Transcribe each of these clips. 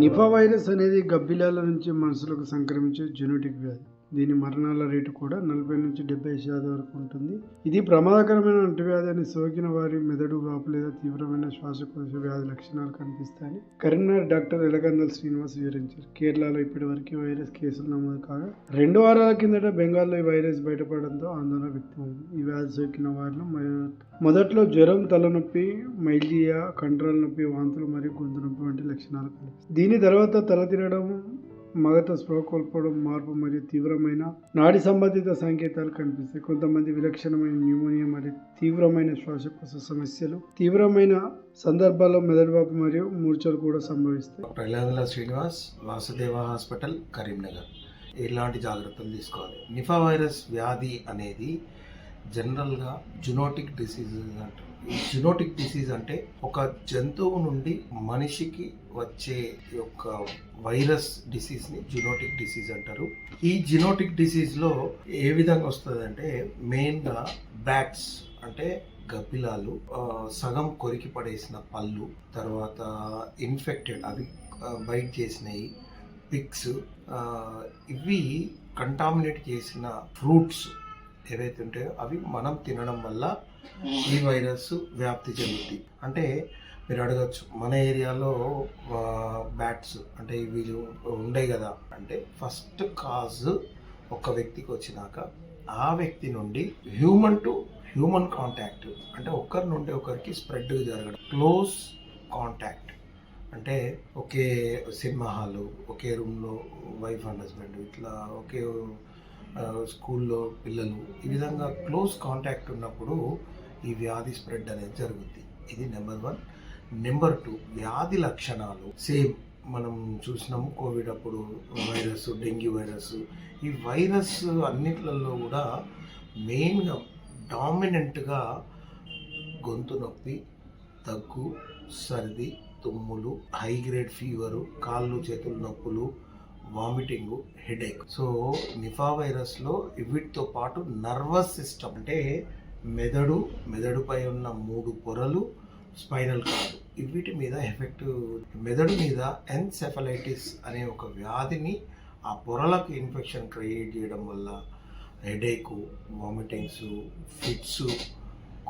Nipah virus అనేది గబ్బిలాల నుంచి మనుషులకు సంక్రమించే జెనెటిక్ వ్యాధి. దీని మరణాల రేటు కూడా నలభై నుంచి డెబ్బై శాతం వరకు ఉంటుంది. ఇది ప్రమాదకరమైన అంటువ్యాధి అని సోకిన వారి మెదడు వాపు లేదా తీవ్రమైన శ్వాసకోశ వ్యాధి లక్షణాలు కనిపిస్తాయని కరీంనగర్ డాక్టర్ ఎలగందల్ శ్రీనివాస్ వివరించారు. కేరళలో ఇప్పటి వరకు వైరస్ కేసులు నమోదు కాగా రెండు వారాల కిందట బెంగాల్లో ఈ వైరస్ బయటపడడంతో ఆందోళన వ్యక్తమైంది ఈ వ్యాధి సోకిన వారిలో మొదట్లో జ్వరం తలనొప్పి మైల్జియా కంట్రోల్ నొప్పి వాంతులు మరియు గొంతు నొప్పి వంటి లక్షణాలు కనిపిస్తాయి. దీని తర్వాత తల తిరగడం మగత స్పృహ కోల్పోవడం మార్పు మరియు తీవ్రమైన నాడి సంబంధిత సంకేతాలు కనిపిస్తాయి. కొంతమంది విలక్షణమైన న్యూమోనియా మరియు తీవ్రమైన శ్వాసకోశ సమస్యలు తీవ్రమైన సందర్భాల్లో మెదడువాపు మరియు మూర్ఛలు కూడా సంభవిస్తాయి. Doctor Srinivas Vasudeva hospital Karimnagar. ఇలాంటి జాగ్రత్తలు తీసుకోవాలి. నిఫా వైరస్ వ్యాధి అనేది జనరల్గా జునోటిక్ డిసీజ్ అంటారు. జినోటిక్ డిసీజ్ అంటే ఒక జంతువు నుండి మనిషికి వచ్చే యొక్క వైరస్ డిసీజ్ని జినోటిక్ డిసీజ్ అంటారు. ఈ జినోటిక్ డిసీజ్లో ఏ విధంగా వస్తుంది అంటే మెయిన్గా బ్యాట్స్ అంటే గబ్బిలాలు సగం కొరికి పడేసిన పళ్ళు తర్వాత ఇన్ఫెక్టెడ్ అవి బైట్ చేసినవి పిక్స్ ఇవి కంటామినేట్ చేసిన ఫ్రూట్స్ ఏవైతే ఉంటాయో అవి మనం తినడం వల్ల ఈ వైరస్ వ్యాప్తి చెందుతుంది అంటే మీరు అడగచ్చు మన ఏరియాలో బ్యాట్స్ అంటే ఇవి ఉండే కదా. అంటే ఫస్ట్ కాజ్ ఒక వ్యక్తికి వచ్చినాక ఆ వ్యక్తి నుండి హ్యూమన్ టు హ్యూమన్ కాంటాక్ట్ అంటే ఒకరి నుండి ఒకరికి స్ప్రెడ్ జరగడం క్లోజ్ కాంటాక్ట్. అంటే ఒకే సినిమా హాలు ఒకే రూమ్లో వైఫ్ అండ్ హస్బెండ్ ఇట్లా ఒకే స్కూల్లో పిల్లలు ఈ విధంగా క్లోజ్ కాంటాక్ట్ ఉన్నప్పుడు ఈ వ్యాధి స్ప్రెడ్ అనేది జరుగుద్ది. ఇది నెంబర్ వన్. నెంబర్ టూ వ్యాధి లక్షణాలు సేమ్ మనం చూసినాము కోవిడ్ అప్పుడు వైరస్ డెంగ్యూ వైరస్. ఈ వైరస్ అన్నిట్లలో కూడా మెయిన్గా డామినెంట్గా గొంతు నొప్పి దగ్గు సర్ది తుమ్ములు హై గ్రేడ్ ఫీవరు కాళ్ళు చేతులు నొప్పులు వామిటింగ్ హెడేక్. సో నిఫా వైరస్లో వీటితో పాటు నర్వస్ సిస్టమ్ అంటే మెదడు మెదడుపై ఉన్న మూడు పొరలు స్పైనల్ కార్డు వీటి మీద ఎఫెక్ట్ మెదడు మీద ఎన్సెఫలైటిస్ అనే ఒక వ్యాధిని ఆ పొరలకు ఇన్ఫెక్షన్ క్రియేట్ చేయడం వల్ల హెడేకు వామిటింగ్స్ ఫిట్స్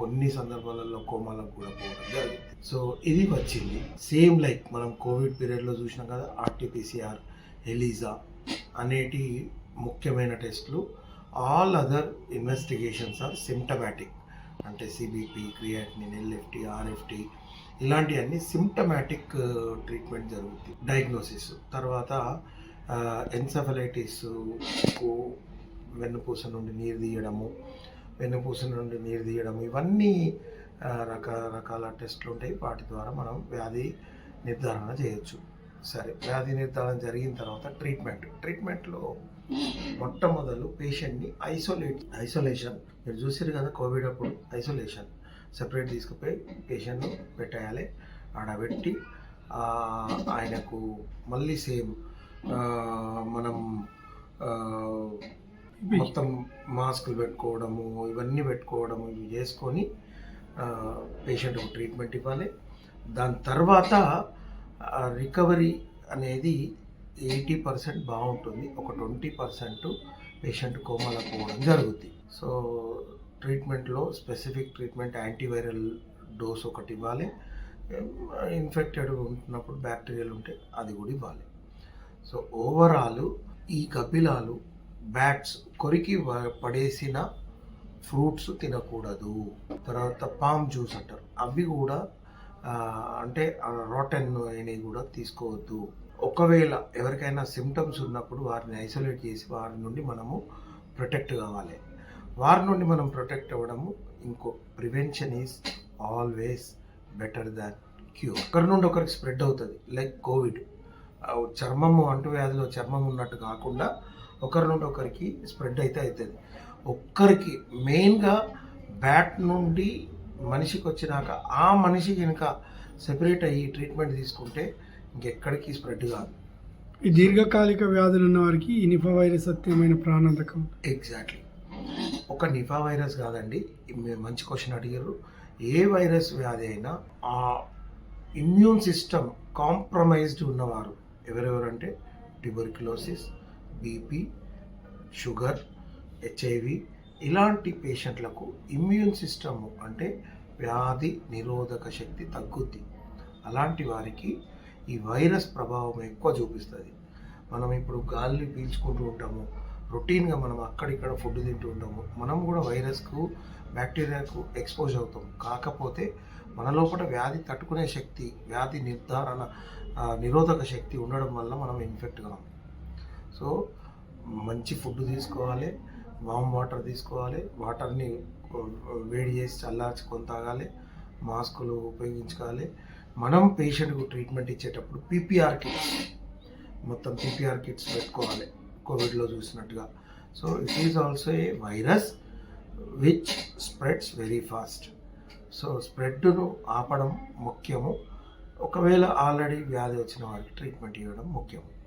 కొన్ని సందర్భాలలో కోమాలకు కూడా పోవడం జరిగింది. సో ఇది వచ్చింది. సేమ్ లైక్ మనం కోవిడ్ పీరియడ్లో చూసినాం కదా ఆర్టీపీసీఆర్ ఎలీజా అనేటి ముఖ్యమైన టెస్ట్లు. All other investigations are symptomatic అంటే సిబిపి క్రియాటినిన్ ఎల్ఎఫ్టి ఆర్ఎఫ్టి ఇలాంటివన్నీ సిమ్టమాటిక్ ట్రీట్మెంట్ జరుగుతుంది. డయాగ్నోసిస్ తర్వాత ఎన్సెఫలైటిస్ వెన్నుపూస నుండి నీరు తీయడము వెన్నుపూస నుండి నీరు తీయడం ఇవన్నీ రకరకాల టెస్టులు ఉంటాయి. వాటి ద్వారా మనం వ్యాధి నిర్ధారణ చేయొచ్చు. సరే వ్యాధి నిర్ధారణ జరిగిన తర్వాత ట్రీట్మెంట్. ట్రీట్మెంట్లో మొట్టమొదలు పేషెంట్ని ఐసోలేట్ ఐసోలేషన్. మీరు చూసారు కదా కోవిడ్ అప్పుడు ఐసోలేషన్. సెపరేట్ తీసుకుపోయి పేషెంట్ను పెట్టేయాలి ఆడబెట్టి ఆయనకు మళ్ళీ సేమ్ మనం మొత్తం మాస్కులు పెట్టుకోవడము ఇవన్నీ పెట్టుకోవడము ఇవి చేసుకొని పేషెంట్కు ట్రీట్మెంట్ ఇవ్వాలి. దాని తర్వాత రికవరీ అనేది ఎయిటీ పర్సెంట్ బాగుంటుంది. ఒక ట్వంటీ పర్సెంట్ పేషెంట్ కోమాలో పోవడం జరుగుతుంది సో ట్రీట్మెంట్లో స్పెసిఫిక్ ట్రీట్మెంట్ యాంటీవైరల్ డోస్ ఒకటి ఇవ్వాలి. ఇన్ఫెక్టెడ్ ఉంటున్నప్పుడు బ్యాక్టీరియాలు ఉంటే అది కూడా ఇవ్వాలి. సో ఓవరాల్ ఈ కపిలాలు బ్యాట్స్ కొరికి పడేసిన ఫ్రూట్స్ తినకూడదు. తర్వాత పామ్ జ్యూస్ అంటారు. అవి కూడా అంటే రోటన్ అనేవి కూడా తీసుకోవద్దు. ఒకవేళ ఎవరికైనా సిమ్టమ్స్ ఉన్నప్పుడు వారిని ఐసోలేట్ చేసి వారి నుండి మనము ప్రొటెక్ట్ కావాలి. వారి నుండి మనం ప్రొటెక్ట్ అవ్వడము ఇంకో prevention is always better than cure ఒకరి నుండి ఒకరికి స్ప్రెడ్ అవుతుంది. లైక్ కోవిడ్ చర్మము అంటువ్యాధిలో చర్మం ఉన్నట్టు కాకుండా ఒకరి నుండి ఒకరికి స్ప్రెడ్ అయితే అవుతుంది ఒక్కరికి మెయిన్గా బ్యాట్ నుండి మనిషికి వచ్చినాక ఆ మనిషి కనుక సెపరేట్ అయ్యి ట్రీట్మెంట్ తీసుకుంటే ఇంకెక్కడికి స్ప్రెడ్ కాదు. ఈ దీర్ఘకాలిక వ్యాధులు ఉన్న వారికి ఈ నిపా వైరస్ సత్యమైన ప్రాణాంతకం. ఎగ్జాక్ట్లీ. ఒక నిఫా వైరస్ కాదండి మీరు మంచి క్వశ్చన్ అడిగారు. ఏ వైరస్ వ్యాధి అయినా ఆ ఇమ్యూన్ సిస్టమ్ కాంప్రమైజ్డ్ ఉన్నవారు ఎవరెవరంటే ట్యూబర్క్యులోసిస్ బీపీ షుగర్ హెచ్ఐవి ఇలాంటి పేషెంట్లకు ఇమ్యూన్ సిస్టమ్ అంటే వ్యాధి నిరోధక శక్తి తగ్గుద్ది. అలాంటి వారికి ఈ వైరస్ ప్రభావం ఎక్కువ చూపిస్తుంది. మనం ఇప్పుడు గాలి పీల్చుకుంటూ ఉంటాము రొటీన్గా మనం అక్కడిక్కడ ఫుడ్ తింటూ ఉంటాము మనం కూడా వైరస్కు బ్యాక్టీరియాకు ఎక్స్పోజ్ అవుతాం. కాకపోతే మన లోపల వ్యాధి తట్టుకునే శక్తి వ్యాధి నిర్ధారణ నిరోధక శక్తి ఉండడం వల్ల మనం ఇన్ఫెక్ట్ కాము సో మంచి ఫుడ్ తీసుకోవాలి వామ్ వాటర్ తీసుకోవాలి వాటర్ని వేడి చేసి చల్లార్చుకొని తాగాలి మాస్కులు ఉపయోగించుకోవాలి. మనం పేషెంట్కు ట్రీట్మెంట్ ఇచ్చేటప్పుడు పీపీఆర్ కిట్స్ మొత్తం పీపీఆర్ కిట్స్ పెట్టుకోవాలి కోవిడ్లో చూసినట్టుగా. So it is also a virus which spreads very fast. So స్ప్రెడ్ను ఆపడం ముఖ్యము. ఒకవేళ ఆల్రెడీ వ్యాధి వచ్చిన వారికి ట్రీట్మెంట్ ఇవ్వడం ముఖ్యం